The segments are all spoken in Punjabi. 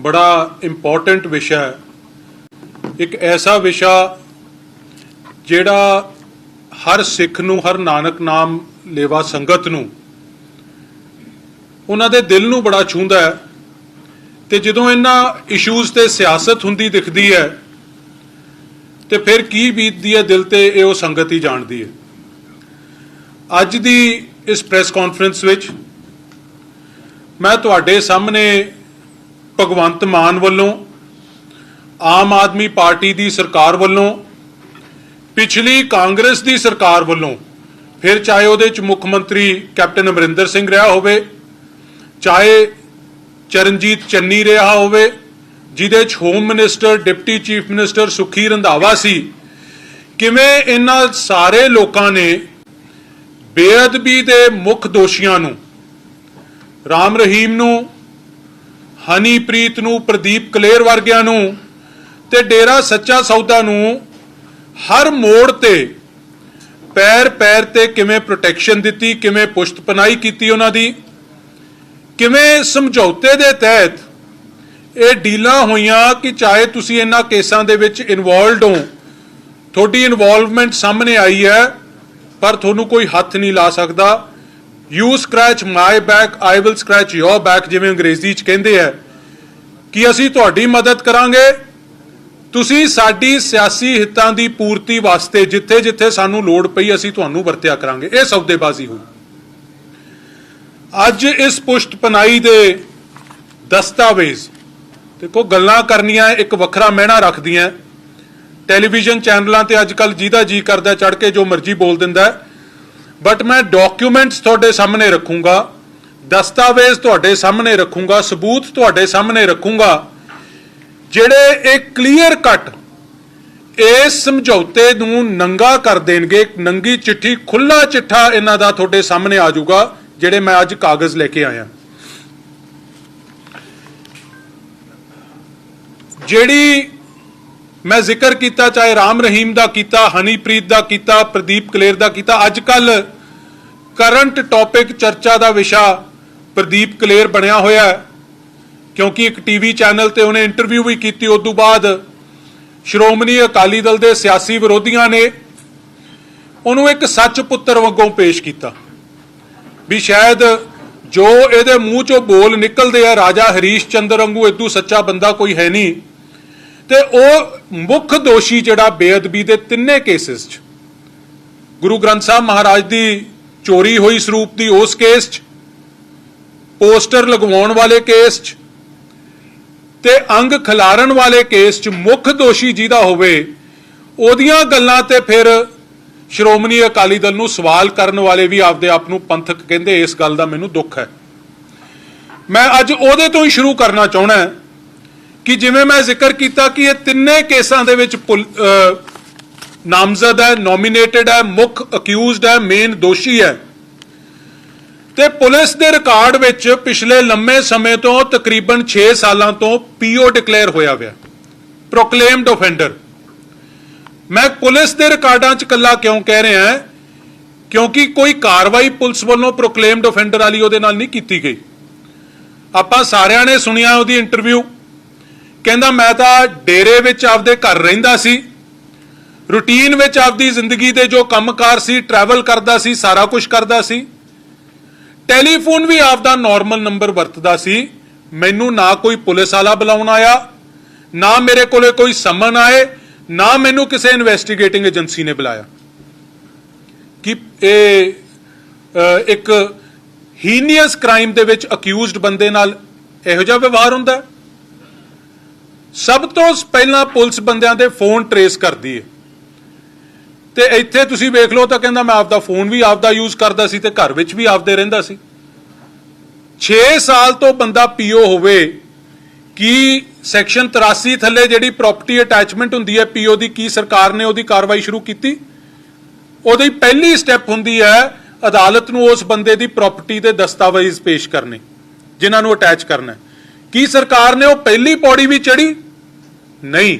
ਬੜਾ ਇੰਪੋਰਟੈਂਟ ਵਿਸ਼ਾ ਹੈ। ਇੱਕ ਐਸਾ ਵਿਸ਼ਾ ਜਿਹੜਾ ਹਰ ਸਿੱਖ ਨੂੰ, ਹਰ ਨਾਨਕ ਨਾਮ ਲੇਵਾ ਸੰਗਤ ਨੂੰ ਉਹਨਾਂ ਦੇ ਦਿਲ ਨੂੰ ਬੜਾ ਛੂੰਹਦਾ ਹੈ ਤੇ ਜਦੋਂ ਇਹਨਾਂ ਇਸ਼ੂਜ਼ ਤੇ ਸਿਆਸਤ ਹੁੰਦੀ ਦਿਖਦੀ ਹੈ ਤੇ ਫਿਰ ਕੀ ਬੀਤਦੀ ਹੈ ਦਿਲ ਤੇ, ਇਹ ਉਹ ਸੰਗਤ ਹੀ ਜਾਣਦੀ ਹੈ। ਅੱਜ ਦੀ ਇਸ ਪ੍ਰੈਸ ਕਾਨਫਰੰਸ ਵਿੱਚ ਮੈਂ ਤੁਹਾਡੇ ਸਾਹਮਣੇ ਭਗਵੰਤ ਮਾਨ ਵੱਲੋਂ, ਆਮ ਆਦਮੀ ਪਾਰਟੀ ਦੀ ਸਰਕਾਰ ਵੱਲੋਂ, ਪਿਛਲੀ ਕਾਂਗਰਸ ਦੀ ਸਰਕਾਰ ਵੱਲੋਂ, ਫਿਰ ਚਾਹੇ ਉਹਦੇ ਚ ਮੁੱਖ ਮੰਤਰੀ ਕੈਪਟਨ ਅਮਰਿੰਦਰ ਸਿੰਘ ਰਿਹਾ ਹੋਵੇ, ਚਾਹੇ ਚਰਨਜੀਤ ਚੰਨੀ ਰਿਹਾ ਹੋਵੇ, ਜਿਹਦੇ ਚ home minister, deputy chief minister Sukhi Randhawa ਸੀ, ਕਿਵੇਂ ਇਹਨਾਂ ਸਾਰੇ ਲੋਕਾਂ ਨੇ ਬੇਅਦਬੀ ਦੇ ਮੁੱਖ ਦੋਸ਼ੀਆਂ ਨੂੰ, ਰਾਮ ਰਹੀਮ ਨੂੰ ਹਨੀਪ੍ਰੀਤ ਨੂੰ ਪ੍ਰਦੀਪ ਕਲੇਰ ਵਰਗਿਆਂ ਨੂੰ ਤੇ ਡੇਰਾ ਸੱਚਾ ਸੌਦਾ ਨੂੰ ਹਰ ਮੋੜ ਤੇ ਪੈਰ ਪੈਰ ਤੇ ਕਿਵੇਂ ਪ੍ਰੋਟੈਕਸ਼ਨ ਦਿੱਤੀ, ਕਿਵੇਂ ਪੁਸ਼ਤਪਨਾਈ ਕੀਤੀ ਉਹਨਾਂ ਦੀ, ਕਿਵੇਂ ਸਮਝੌਤੇ ਦੇ ਤਹਿਤ ਇਹ ਡੀਲਾਂ ਹੋਈਆਂ ਕਿ ਚਾਹੇ ਤੁਸੀਂ ਇਹਨਾਂ ਕੇਸਾਂ ਦੇ ਵਿੱਚ ਇਨਵੋਲਡ ਹੋ, ਤੁਹਾਡੀ ਇਨਵੋਲਵਮੈਂਟ ਸਾਹਮਣੇ ਆਈ ਹੈ, ਪਰ ਤੁਹਾਨੂੰ ਕੋਈ ਹੱਥ ਨਹੀਂ ਲਾ ਸਕਦਾ। You scratch my back I will scratch your back ਜਿਵੇਂ ਅੰਗਰੇਜ਼ੀ ਚ ਕਹਿੰਦੇ ਆ। ਕਿ ਅਸੀਂ ਤੁਹਾਡੀ ਮਦਦ ਕਰਾਂਗੇ? ਤੁਸੀਂ ਸਾਡੀ ਸਿਆਸੀ ਹਿੱਤਾਂ ਦੀ ਪੂਰਤੀ ਵਾਸਤੇ ਜਿੱਥੇ ਜਿੱਥੇ ਸਾਨੂੰ ਲੋੜ ਪਈ ਅਸੀਂ ਤੁਹਾਨੂੰ ਵਰਤਿਆ ਕਰਾਂਗੇ। ਇਹ ਸੌਦੇਬਾਜ਼ੀ ਹੋਈ ਅੱਜ ਇਸ ਪੁਸ਼ਤਪਨਾਈ ਦੇ ਦਸਤਾਵੇਜ਼, ਦੇਖੋ ਗੱਲਾਂ ਕਰਨੀਆਂ, ਇੱਕ ਵੱਖਰਾ ਮਹਿਣਾ ਰੱਖਦੀਆਂ। ਟੈਲੀਵਿਜ਼ਨ ਚੈਨਲਾਂ ਤੇ ਅੱਜ ਕੱਲ ਜਿਹਦਾ ਜੀ ਕਰਦਾ ਚੜ ਕੇ ਜੋ ਮਰਜ਼ੀ ਬੋਲ ਦਿੰਦਾ। ਬਟ ਮੈਂ ਡਾਕੂਮੈਂਟਸ ਤੁਹਾਡੇ ਸਾਹਮਣੇ ਰੱਖੂੰਗਾ, ਦਸਤਾਵੇਜ਼ ਤੁਹਾਡੇ ਸਾਹਮਣੇ ਰੱਖੂੰਗਾ, ਸਬੂਤ ਤੁਹਾਡੇ ਸਾਹਮਣੇ ਰੱਖੂੰਗਾ, ਜਿਹੜੇ ਇਹ ਕਲੀਅਰ ਕੱਟ ਇਸ ਸਮਝੌਤੇ ਨੂੰ ਨੰਗਾ ਕਰ ਦੇਣਗੇ, ਨੰਗੀ ਚਿੱਠੀ ਖੁੱਲਾ ਚਿੱਠਾ ਇਹਨਾਂ ਦਾ ਤੁਹਾਡੇ ਸਾਹਮਣੇ ਆ ਜਾਊਗਾ, ਜਿਹੜੇ ਮੈਂ ਅੱਜ ਕਾਗਜ਼ ਲੈ ਕੇ ਆਇਆ। ਜਿਹੜੀ ਮੈਂ ਜ਼ਿਕਰ ਕੀਤਾ, ਚਾਹੇ ਰਾਮ ਰਹੀਮ ਦਾ ਕੀਤਾ, ਹਨੀਪ੍ਰੀਤ ਦਾ ਕੀਤਾ, ਪ੍ਰਦੀਪ ਕਲੇਰ ਦਾ ਕੀਤਾ ਅੱਜ ਕੱਲ ਕਰੰਟ ਟੌਪਿਕ ਚਰਚਾ ਦਾ ਵਿਸ਼ਾ ਪ੍ਰਦੀਪ ਕਲੇਰ ਬਣਿਆ ਹੋਇਆ ਹੈ। ਕਿਉਂਕਿ ਇੱਕ ਟੀਵੀ ਚੈਨਲ ਤੇ ਉਹਨੇ ਇੰਟਰਵਿਊ ਵੀ ਕੀਤੀ, ਉਸ ਤੋਂ ਬਾਅਦ ਸ਼੍ਰੋਮਣੀ ਅਕਾਲੀ ਦਲ ਦੇ ਸਿਆਸੀ ਵਿਰੋਧੀਆਂ ਨੇ ਉਹਨੂੰ ਇੱਕ ਸੱਚ ਪੁੱਤਰ ਵਾਂਗੂ ਪੇਸ਼ ਕੀਤਾ। ਵੀ ਸ਼ਾਇਦ ਜੋ ਇਹਦੇ ਮੂੰਹ ਚੋਂ ਬੋਲ ਨਿਕਲਦੇ ਆ, ਰਾਜਾ ਹਰੀਸ਼ ਚੰਦਰ ਵਾਂਗੂ ਇਦੂ ਸੱਚਾ ਬੰਦਾ ਕੋਈ ਹੈ ਨਹੀਂ। ਤੇ ਉਹ ਮੁੱਖ ਦੋਸ਼ੀ ਜਿਹੜਾ ਬੇਅਦਬੀ ਦੇ ਤਿੰਨੇ ਕੇਸਿਸ 'ਚ। ਗੁਰੂ ਗ੍ਰੰਥ ਸਾਹਿਬ ਮਹਾਰਾਜ ਦੀ ਚੋਰੀ ਹੋਈ ਸਰੂਪ ਦੀ ਉਸ ਕੇਸ 'ਚ, ਪੋਸਟਰ ਲਗਵਾਉਣ ਵਾਲੇ ਕੇਸ 'ਚ ਤੇ ਅੰਗ ਖਿਲਾਰਨ ਵਾਲੇ ਕੇਸ 'ਚ ਮੁੱਖ ਦੋਸ਼ੀ ਜਿਹਦਾ ਹੋਵੇ, ਉਹਦੀਆਂ ਗੱਲਾਂ ਤੇ ਫਿਰ ਸ਼੍ਰੋਮਣੀ ਅਕਾਲੀ ਦਲ ਨੂੰ ਸਵਾਲ ਕਰਨ ਵਾਲੇ ਵੀ ਆਪਦੇ ਆਪ ਨੂੰ ਪੰਥਕ ਕਹਿੰਦੇ ਇਸ ਗੱਲ ਦਾ ਮੈਨੂੰ ਦੁੱਖ ਹੈ। ਮੈਂ ਅੱਜ ਉਹਦੇ ਤੋਂ ਹੀ ਸ਼ੁਰੂ ਕਰਨਾ ਚਾਹਣਾ ਕਿ ਜਿਵੇਂ ਮੈਂ ਜ਼ਿਕਰ ਕੀਤਾ ਕਿ ਇਹ ਤਿੰਨੇ ਕੇਸਾਂ ਦੇ ਵਿੱਚ ਪੁਲ- ਨਾਮਜ਼ਦ ਹੈ ਨੋਮੀਨੇਟਡ ਹੈ, ਮੁੱਖ ਅਕਿਊਜ਼ਡ ਹੈ ਮੇਨ ਦੋਸ਼ੀ ਹੈ। ਤੇ ਪੁਲਿਸ ਦੇ ਰਿਕਾਰਡ ਵਿੱਚ ਪਿਛਲੇ ਲੰਮੇ ਸਮੇਂ ਤੋਂ ਤਕਰੀਬਨ 6 ਸਾਲਾਂ ਤੋਂ ਪੀਓ ਡਿਕਲੇਅਰ ਹੋਇਆ ਹੋਇਆ ਪ੍ਰੋਕਲੇਮਡ ਆਫੈਂਡਰ ਮੈਂ ਪੁਲਿਸ ਦੇ ਰਿਕਾਰਡਾਂ 'ਚ ਕੱਲਾ ਕਿਉਂ ਕਹਿ ਰਿਹਾ ਹਾਂ? ਕਿਉਂਕਿ ਕੋਈ ਕਾਰਵਾਈ ਪੁਲਿਸ ਵੱਲੋਂ ਪ੍ਰੋਕਲੇਮਡ ਆਫੈਂਡਰ ਵਾਲੀ ਉਹਦੇ ਨਾਲ ਨਹੀਂ ਕੀਤੀ ਗਈ। ਆਪਾਂ ਸਾਰਿਆਂ ਨੇ ਸੁਣਿਆ ਉਹਦੀ ਇੰਟਰਵਿਊ ਕਹਿੰਦਾ, ਮੈਂ ਤਾਂ ਡੇਰੇ ਵਿੱਚ ਆਪਦੇ ਘਰ ਰਹਿੰਦਾ ਸੀ। ਰੂਟੀਨ ਵਿੱਚ ਆਪਦੀ ਜ਼ਿੰਦਗੀ ਦੇ ਜੋ ਕੰਮਕਾਰ ਸੀ ਟਰੈਵਲ ਕਰਦਾ ਸੀ, ਸਾਰਾ ਕੁਝ ਕਰਦਾ ਸੀ। ਟੈਲੀਫੋਨ ਵੀ ਆਪਦਾ ਨਾਰਮਲ ਨੰਬਰ ਵਰਤਦਾ ਸੀ। ਮੈਨੂੰ ਨਾ ਕੋਈ ਪੁਲਿਸ ਵਾਲਾ ਬੁਲਾਉਣ ਆਇਆ, ਨਾ ਮੇਰੇ ਕੋਲੇ ਕੋਈ ਸਮਨ ਆਏ, ਨਾ ਮੈਨੂੰ ਕਿਸੇ ਇਨਵੈਸਟੀਗੇਟਿੰਗ ਏਜੰਸੀ ਨੇ ਬੁਲਾਇਆ। ਕਿ ਇਹ ਇੱਕ ਹੀਨੀਅਸ ਕ੍ਰਾਈਮ ਦੇ ਵਿੱਚ ਅਕਿਊਜ਼ਡ ਬੰਦੇ ਨਾਲ ਇਹੋ ਜਿਹਾ ਵਿਵਹਾਰ ਹੁੰਦਾ ਹੈ? ਸਭ ਤੋਂ ਪਹਿਲਾਂ ਪੁਲਿਸ ਬੰਦਿਆਂ ਦੇ ਫੋਨ ਟਰੇਸ ਕਰਦੀ ਹੈ ਤੇ ਇੱਥੇ ਤੁਸੀਂ ਵੇਖ ਲਓ ਤਾਂ ਕਹਿੰਦਾ ਮੈਂ ਆਪਦਾ ਫੋਨ ਵੀ ਆਪਦਾ ਯੂਜ਼ ਕਰਦਾ ਸੀ ਤੇ ਘਰ ਵਿੱਚ ਵੀ ਆਪਦੇ ਰਹਿੰਦਾ ਸੀ। 6 ਸਾਲ ਤੋਂ ਬੰਦਾ ਪੀਓ ਹੋਵੇ ਕੀ ਸੈਕਸ਼ਨ 83 ਥੱਲੇ ਜਿਹੜੀ ਪ੍ਰਾਪਰਟੀ ਅਟੈਚਮੈਂਟ ਹੁੰਦੀ ਹੈ ਪੀਓ ਦੀ ਕੀ ਸਰਕਾਰ ਨੇ ਉਹਦੀ ਕਾਰਵਾਈ ਸ਼ੁਰੂ ਕੀਤੀ? ਉਹਦੀ ਪਹਿਲੀ ਸਟੈਪ ਹੁੰਦੀ ਹੈ ਅਦਾਲਤ ਨੂੰ ਉਸ ਬੰਦੇ ਦੀ ਪ੍ਰਾਪਰਟੀ ਦੇ ਦਸਤਾਵੇਜ਼ ਪੇਸ਼ ਕਰਨੇ, ਜਿਨ੍ਹਾਂ ਨੂੰ ਅਟੈਚ ਕਰਨਾ ਹੈ। ਕੀ ਸਰਕਾਰ ਨੇ ਉਹ ਪਹਿਲੀ ਪੌੜੀ ਵੀ ਚੜੀ ਨਹੀਂ।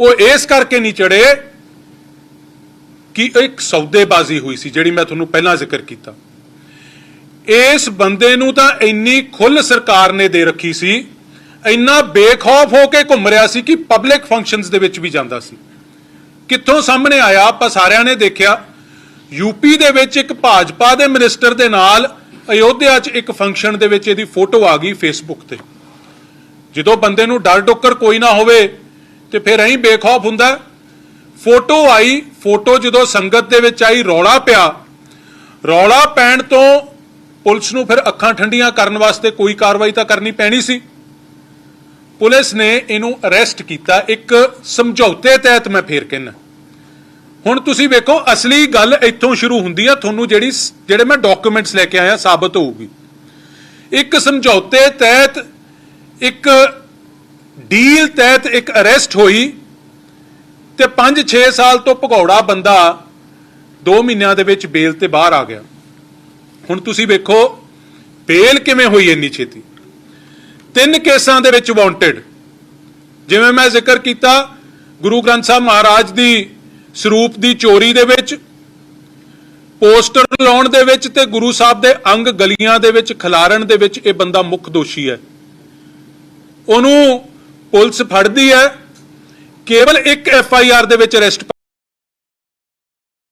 ਉਹ ਇਸ ਕਰਕੇ ਨਹੀਂ ਚੜੇ ਕਿ ਇੱਕ ਸੌਦੇਬਾਜ਼ੀ ਹੋਈ ਸੀ, ਜਿਹੜੀ ਮੈਂ ਤੁਹਾਨੂੰ ਪਹਿਲਾਂ ਜ਼ਿਕਰ ਕੀਤਾ। ਇਸ ਬੰਦੇ ਨੂੰ ਤਾਂ ਇੰਨੀ ਖੁੱਲ ਸਰਕਾਰ ਨੇ ਦੇ ਰੱਖੀ ਸੀ, ਇੰਨਾ ਬੇਖੌਫ ਹੋ ਕੇ ਘੁੰਮ ਰਿਹਾ ਸੀ ਕਿ ਪਬਲਿਕ ਫੰਕਸ਼ਨਸ ਦੇ ਵਿੱਚ ਵੀ ਜਾਂਦਾ ਸੀ। ਕਿੱਥੋਂ ਸਾਹਮਣੇ ਆਇਆ, ਆਪਾਂ ਸਾਰਿਆਂ ਨੇ ਦੇਖਿਆ ਯੂਪੀ ਦੇ ਵਿੱਚ ਇੱਕ ਭਾਜਪਾ ਦੇ ਮਿਨਿਸਟਰ ਦੇ ਨਾਲ ਅਯੋਧਿਆ 'ਚ ਇੱਕ ਫੰਕਸ਼ਨ ਦੇ ਵਿੱਚ ਇਹਦੀ ਫੋਟੋ ਆ ਗਈ ਫੇਸਬੁੱਕ ਤੇ। ਜਦੋਂ ਬੰਦੇ ਨੂੰ ਡਰ ਡੋਕਰ ਕੋਈ ਨਾ ਹੋਵੇ ਤੇ ਫਿਰ ਐਂ ਬੇਖੌਫ ਹੁੰਦਾ ਫੋਟੋ ਆਈ ਫੋਟੋ ਜਦੋਂ ਸੰਗਤ ਦੇ ਵਿੱਚ ਆਈ, ਰੌਲਾ ਪਿਆ। ਰੌਲਾ ਪੈਣ ਤੋਂ ਪੁਲਿਸ ਨੂੰ ਫਿਰ ਅੱਖਾਂ ਠੰਡੀਆਂ ਕਰਨ ਵਾਸਤੇ ਕੋਈ ਕਾਰਵਾਈ ਤਾਂ ਕਰਨੀ ਪੈਣੀ ਸੀ। ਪੁਲਿਸ ਨੇ ਇਹਨੂੰ ਅਰੈਸਟ ਕੀਤਾ। ਇੱਕ ਸਮਝੌਤੇ ਤਹਿਤ ਮੈਂ ਫੇਰ ਕਹਿੰਦਾ। ਹੁਣ ਤੁਸੀਂ ਵੇਖੋ, ਅਸਲੀ ਗੱਲ ਇੱਥੋਂ ਸ਼ੁਰੂ ਹੁੰਦੀ ਆ, ਤੁਹਾਨੂੰ ਜਿਹੜੀ ਜਿਹੜੇ ਮੈਂ ਡਾਕੂਮੈਂਟਸ ਲੈ ਕੇ ਆਇਆ, ਸਾਬਤ ਹੋਊਗੀ। ਇੱਕ ਸਮਝੌਤੇ ਤਹਿਤ ਇੱਕ ਡੀਲ ਤਹਿਤ ਇੱਕ ਅਰੈਸਟ ਹੋਈ ਤੇ 5-6 ਸਾਲ ਤੋਂ ਭਗੌੜਾ ਬੰਦਾ 2 ਮਹੀਨਿਆਂ ਦੇ ਵਿੱਚ ਬੇਲ ਤੇ ਬਾਹਰ ਆ ਗਿਆ। ਹੁਣ ਤੁਸੀਂ ਵੇਖੋ, ਬੇਲ ਕਿਵੇਂ ਹੋਈ ਇੰਨੀ ਛੇਤੀ? ਤਿੰਨ ਕੇਸਾਂ ਦੇ ਵਿੱਚ ਵਾਂਟਡ ਜਿਵੇਂ ਮੈਂ ਜ਼ਿਕਰ ਕੀਤਾ, ਗੁਰੂ ਗ੍ਰੰਥ ਸਾਹਿਬ ਮਹਾਰਾਜ ਦੀ ਸਰੂਪ ਦੀ ਚੋਰੀ ਦੇ ਵਿੱਚ, ਪੋਸਟਰ ਲਾਉਣ ਦੇ ਵਿੱਚ ਤੇ ਗੁਰੂ ਸਾਹਿਬ ਦੇ ਅੰਗ ਗਲੀਆਂ ਦੇ ਵਿੱਚ, ਖਿਲਾਰਨ ਦੇ ਵਿੱਚ ਇਹ ਬੰਦਾ ਮੁੱਖ ਦੋਸ਼ੀ ਹੈ। ਉਹਨੂੰ ਪੁਲਿਸ ਫੜਦੀ ਹੈ। ਕੇਵਲ ਇੱਕ ਐਫ ਆਈ ਆਰ ਦੇ ਵਿੱਚ ਅਰੈਸਟ